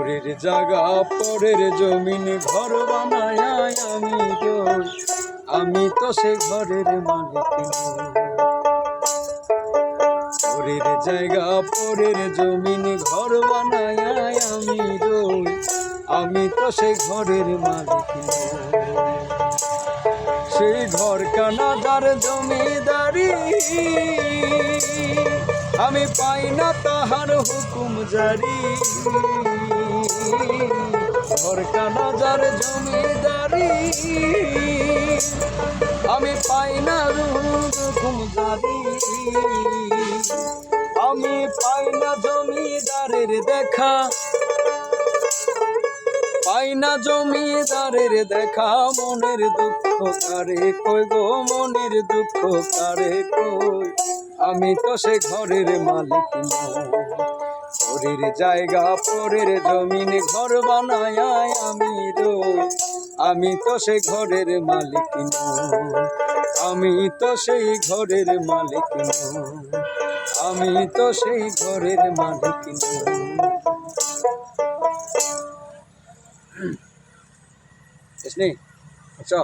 পরের জায়গা, পরের জমিন ঘর বানায় আমি রই আমি তো সে ঘরের মালিক। পরের জায়গা, পরের জমিন ঘর বানায় আমি রই আমি তো সে ঘরের মালিক। সেই ঘর কানাদার জমিদারি আমি পাই না তাহার হুকুম জারি কানাদার জমিদারি। আমি পাই না হুকুম জারি আমি পাই না জমিদারের দেখা। পাই না জমিদারের দেখা। মনের দুঃখ কারে কই গো? মনের দুঃখ কারে কই আমি তো সে ঘরের মালিক নই। পরের জায়গা, পরের জমিনে ঘর বানায় আমি রই আমি তো সে ঘরের মালিক আমি তো সেই ঘরের মালিক আমি তো সেই ঘরের মালিক নেই? আচ্ছা।